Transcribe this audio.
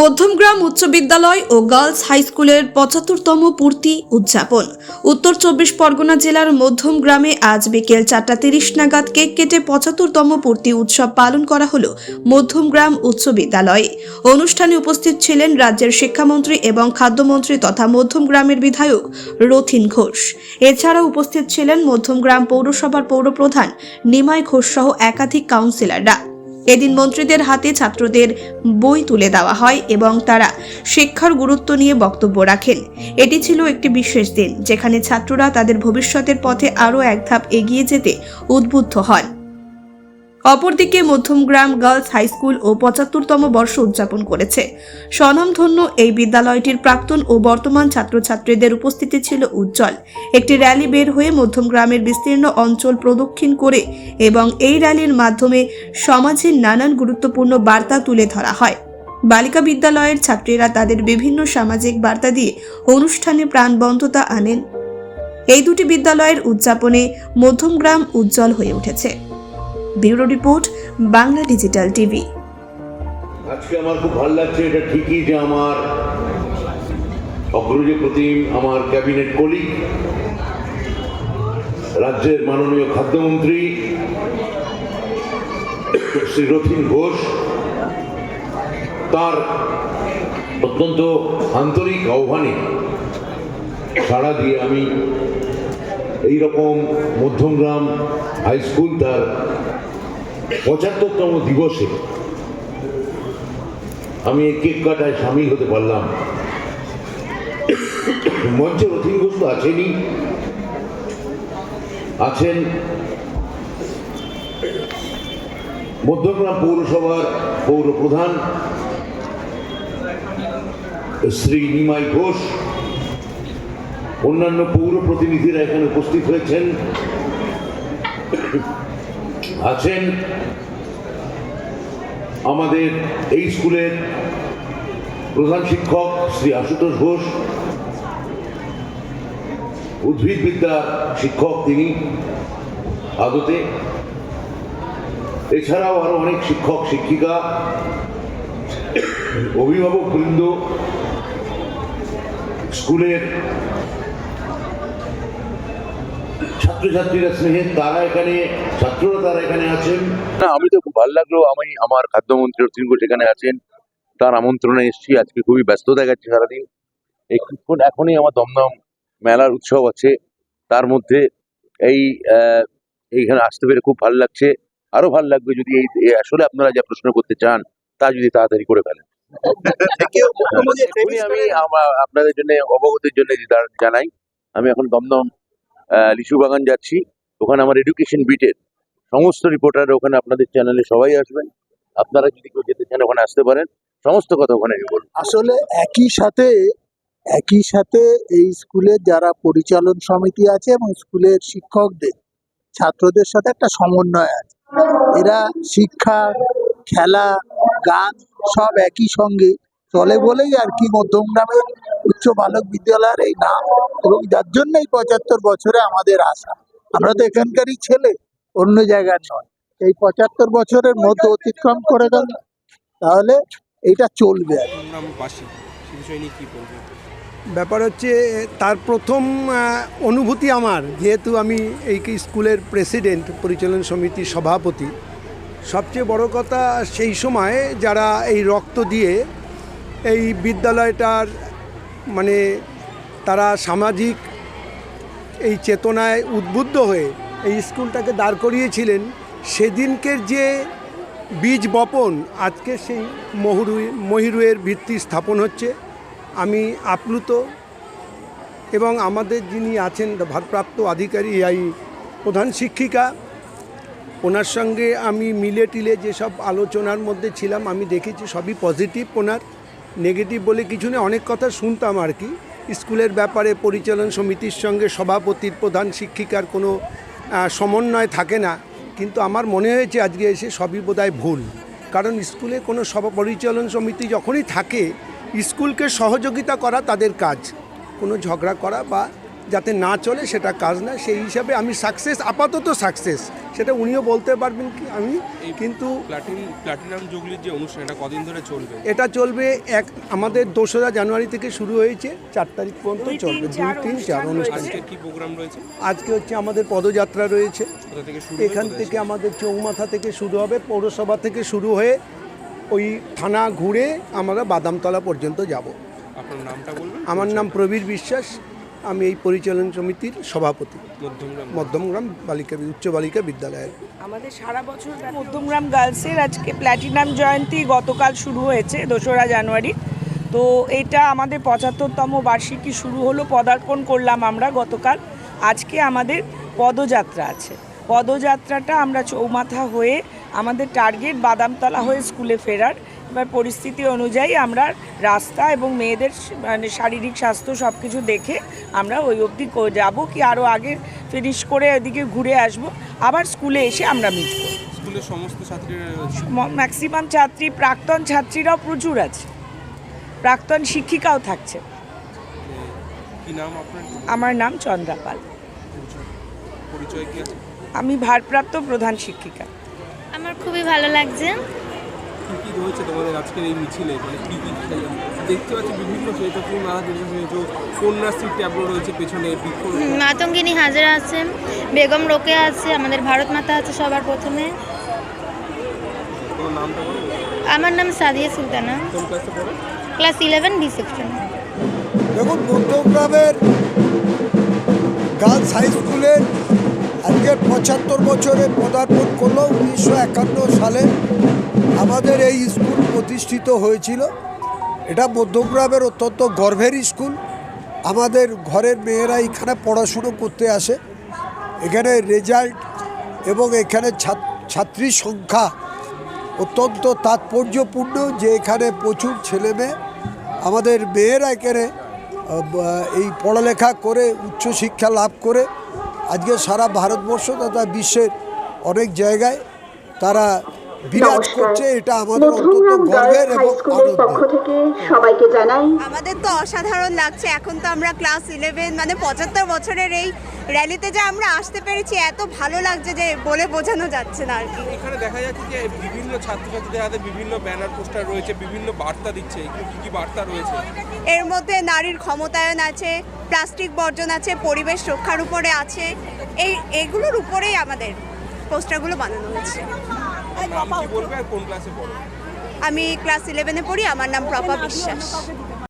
মধ্যমগ্রাম উচ্চ বিদ্যালয় ও girls high স্কুলের পঁচাত্তরতম পূর্তি উদযাপন। উত্তর চব্বিশ পরগনা জেলার মধ্যমগ্রামে আজ বিকেল চারটা তিরিশ নাগাদ কেক কেটে পঁচাত্তরতম পূর্তি উৎসব পালন করা হলো মধ্যমগ্রাম উচ্চ বিদ্যালয়ে। অনুষ্ঠানে উপস্থিত ছিলেন রাজ্যের শিক্ষামন্ত্রী এবং খাদ্যমন্ত্রী তথা মধ্যমগ্রামের বিধায়ক রথিন ঘোষ। এছাড়া উপস্থিত ছিলেন মধ্যমগ্রাম পৌরসভার পৌরপ্রধান নিমাই ঘোষ সহ একাধিক কাউন্সিলররা। এদিন মন্ত্রীদের হাতে ছাত্রদের বই তুলে দেওয়া হয় এবং তারা শিক্ষার গুরুত্ব নিয়ে বক্তব্য রাখেন। এটি ছিল একটি বিশেষ দিন, যেখানে ছাত্ররা তাদের ভবিষ্যতের পথে আরও এক ধাপ এগিয়ে যেতে উদ্বুদ্ধ হন। অপরদিকে মধ্যমগ্রাম গার্লস হাই স্কুল ও পঁচাত্তরতম বর্ষ উদযাপন করেছে। স্বনামধন্য এই বিদ্যালয়টির প্রাক্তন ও বর্তমান ছাত্রছাত্রীদের উপস্থিতি ছিল উজ্জ্বল। একটি র্যালি বের হয়ে মধ্যমগ্রামের বিস্তীর্ণ অঞ্চল প্রদক্ষিণ করে এবং এই র্যালির মাধ্যমে সমাজের নানান গুরুত্বপূর্ণ বার্তা তুলে ধরা হয়। বালিকা বিদ্যালয়ের ছাত্রীরা তাদের বিভিন্ন সামাজিক বার্তা দিয়ে অনুষ্ঠানে প্রাণবন্ততা আনেন। এই দুটি বিদ্যালয়ের উদযাপনে মধ্যমগ্রাম উজ্জ্বল হয়ে উঠেছে। Bureau report, Bangla digital TV. আজকে আমার খুব ভালো লাগছে, এটা ঠিকই যে আমার অগ্রজী প্রতিম আমার ক্যাবিনেট কলিগ, রাজ্যের মাননীয় খাদ্যমন্ত্রী, শ্রী রথিন ঘোষ, তার অত্যন্ত আন্তরিক আহ্বানে সাড়া দিয়ে আমি এই রকম মধ্যমগ্রাম হাই স্কুল তার পঁচাত্তরতম দিবসে আমি এই কেক কাটায় সামিল হতে পারলাম। মঞ্চে রথিন আছেনই। আছেন মধ্যগ্রাম পৌরসভার পৌর প্রধান শ্রী নিমাই ঘোষ। অন্যান্য পৌর প্রতিনিধিরা এখানে উপস্থিত হয়েছেন। আছেন আমাদের এই স্কুলের প্রধান শিক্ষক শ্রী আশুতোষ ঘোষ উদ্ভিদবিদ্যার শিক্ষক তিনি আদতে এছাড়াও আরও অনেক শিক্ষক, শিক্ষিকা অভিভাবক বৃন্দ স্কুলের ছাত্রছাত্রীরা স্নেহের তারা এখানে ছাত্ররা তারা এখানে আছেন। না আমি তো খুব ভালো লাগল আমি আমার খাদ্যমন্ত্রী অর্জুন ঘোষ এখানে আছেন। তার আমন্ত্রণে এসেছি আজকে খুবই ব্যস্ত দেখাচ্ছে সারাদিন। একটুক্ষণ এখনই আমার দমদম মেলার উৎসব আছে। তার মধ্যে এই আহ, এইখানে আসতে পেরে খুব ভালো লাগছে। আরও ভালো লাগবে যদি এই আসলে আপনারা যা প্রশ্ন করতে চান তা যদি তাড়াতাড়ি করে ফেলেন। আমি আপনাদের জন্য অবগতির জন্য জানা- জানাই আমি এখন দমদম লিচু বাগান যাচ্ছি। ওখানে আমার এডুকেশন বিটের সমস্ত রিপোর্টার ওখানে আপনাদের চ্যানেলে সবাই আসবেন। আপনারা যদি কেউ যেতে চান, ওখানে আসতে পারেন। সমস্ত কথা ওখানে আমি আসলে একই সাথে একই সাথে এই স্কুলের যারা পরিচালন সমিতি আছে এবং স্কুলের শিক্ষকদের, ছাত্রদের সাথে একটা সমন্বয় আছে। এরা শিক্ষা, খেলা, গান সব একই সঙ্গে চলে বলেই আর কি মধ্যমগ্রামের উচ্চ বালক বিদ্যালয়ের এই নাম এবং যার জন্য এই পঁচাত্তর বছরে আমাদের আশা। আমরা তো এখানকারই ছেলে, অন্য জায়গার নয়। এই পঁচাত্তর বছরের মধ্যে অতিক্রম করে গেল। তাহলে এটা চলবে ব্যাপার হচ্ছে, তার প্রথম অনুভূতি আমার। যেহেতু আমি এই স্কুলের প্রেসিডেন্ট, পরিচালন সমিতির সভাপতি। সবচেয়ে বড় কথা সেই সময় যারা এই রক্ত দিয়ে এই বিদ্যালয়টার মানে তারা সামাজিক এই চেতনায় উদ্বুদ্ধ হয়ে এই স্কুলটাকে দাঁড় করিয়েছিলেন। সেদিনকের যে বীজ বপন, আজকে সেই মহুরু, মহিরুয়ের ভিত্তি স্থাপন হচ্ছে। আমি আপ্লুত এবং আমাদের যিনি আছেন ভারপ্রাপ্ত আধিকারিক এই প্রধান শিক্ষিকা, ওনার সঙ্গে আমি মিলে টিলে যেসব আলোচনার মধ্যে ছিলাম, আমি দেখেছি সবই পজিটিভ ওনার। নেগেটিভ বলে কিছু নেই, অনেক কথা শুনতাম আর কি। স্কুলের ব্যাপারে পরিচালন সমিতির সঙ্গে সভাপতির প্রধান শিক্ষিকার কোনো সমন্বয় থাকে না। কিন্তু আমার মনে হয়েছে আজকে এসে সবই বোধহয় ভুল। কারণ স্কুলে কোনো সভা, পরিচালন সমিতি যখনই থাকে, স্কুলকে সহযোগিতা করা তাদের কাজ। কোনো ঝগড়া করা বা যাতে না চলে সেটা কাজ না। সেই হিসাবে আমি সাকসেস আপাতত সাকসেস সেটা উনিও বলতে পারবেন কি আমি কিন্তু প্লাটিনাম জুগলির যে অনুষ্ঠান এটা কদিন ধরে চলবে? এটা চলবে এক আমাদের দোসরা জানুয়ারি থেকে শুরু হয়েছে চার তারিখ পর্যন্ত চলবে। দুই তিন চার অনুষ্ঠান আজকে কি প্রোগ্রাম রয়েছে? আজকে হচ্ছে আমাদের পদযাত্রা রয়েছে। কোথা থেকে শুরু এখান থেকে আমাদের চৌমাথা থেকে শুরু হবে পৌরসভা থেকে শুরু হয়ে ওই থানা ঘুরে আমরা বাদামতলা পর্যন্ত যাব। আপনার নামটা বলবেন? আমার নাম প্রবীর বিশ্বাস। আমি এই পরিচালন সমিতির সভাপতি। মধ্যমগ্রাম। মধ্যমগ্রাম বালিকা উচ্চ বালিকা বিদ্যালয়ের। আমাদের সারা বছর মধ্যমগ্রাম গার্লসের আজকে প্ল্যাটিনাম জয়ন্তী গতকাল শুরু হয়েছে দোসরা জানুয়ারি। তো এটা আমাদের পঁচাত্তরতম বার্ষিকী শুরু হলো পদার্পণ করলাম আমরা গতকাল। আজকে আমাদের পদযাত্রা আছে। পদযাত্রাটা আমরা চৌমাথা হয়ে আমাদের টার্গেট বাদামতলা হয়ে স্কুলে ফেরার। পরিস্থিতি অনুযায়ী আমরা রাস্তা এবং মেয়েদের মানে শারীরিক স্বাস্থ্য সব কিছু দেখে আমরা ওই অবধি যাব কি আরও আগে ফিনিশ করে ওদিকে ঘুরে আসব। আবার স্কুলে এসে আমরা মিট করব। স্কুলের সমস্ত ছাত্রীরা ম্যাক্সিমাম ছাত্রী প্রাক্তন ছাত্রীরাও প্রচুর আছে। প্রাক্তন শিক্ষিকাও থাকছে। কি নাম আপনার? আমার নাম চন্দ্রাপাল পরিচয় কি আছে? আমি ভারপ্রাপ্ত প্রধান শিক্ষিকা। আমার খুবই ভালো লাগছে। কি কি রয়েছে তোমাদের আজকের এই মিছিলে? মানে কি কি দেখতে পাচ্ছি বিভিন্ন তুমি মারা জিনিস কন্যাশ্রীর ট্যাবলো রয়েছে পেছনে মাতঙ্গিনী হাজারা আছে বেগম রোকে আছে আমাদের ভারত মাতা আছে সবার প্রথমে। তোমার নামটা বলো। আমার নাম Sadia Sultana. Class eleven B section. দেখুন মধ্যগ্রামের গার্লস হাই স্কুলের আজকের পঁচাত্তর বছরে পদার্পণ করল উনিশশো একান্ন সালে। আমাদের এই স্কুল প্রতিষ্ঠিত হয়েছিল। এটা মধ্যগ্রামের অত্যন্ত গর্ভের স্কুল। আমাদের ঘরের মেয়েরা এখানে পড়াশুনো করতে আসে। এখানে রেজাল্ট এবং এখানে ছাত- ছাত্রীর সংখ্যা অত্যন্ত তাৎপর্যপূর্ণ যে এখানে প্রচুর ছেলে মেয়ে। আমাদের মেয়েরা এখানে এই পড়ালেখা করে উচ্চশিক্ষা লাভ করে। আজকে সারা ভারতবর্ষ তথা বিশ্বের অনেক জায়গায় তারা বিরাজ করছে এটা আমাদের অত্যন্ত গর্বের এবং থেকে সবাইকে জানাই। আমাদের তো অসাধারণ লাগছে এখন তো আমরা ক্লাস ইলেভেন মানে পঁচাত্তর বছরের এই র্যালিতে যে আমরা আসতে পেরেছি এত ভালো লাগছে যে বলে বোঝানো যাচ্ছে না আর কি। এখানে দেখা যাচ্ছে যে বিভিন্ন ছাত্রছাত্রীদের হাতে বিভিন্ন ব্যানার পোস্টার রয়েছে বিভিন্ন বার্তা দিচ্ছে কি কি বার্তা রয়েছে? এর মধ্যে নারীর ক্ষমতায়ন আছে প্লাস্টিক বর্জন আছে পরিবেশ রক্ষার উপরে আছে এই এগুলোর উপরেই আমাদের পোস্টারগুলো বানানো হচ্ছে। আমি ক্লাস ইলেভেনে পড়ি আমার নাম প্রপা বিশ্বাস।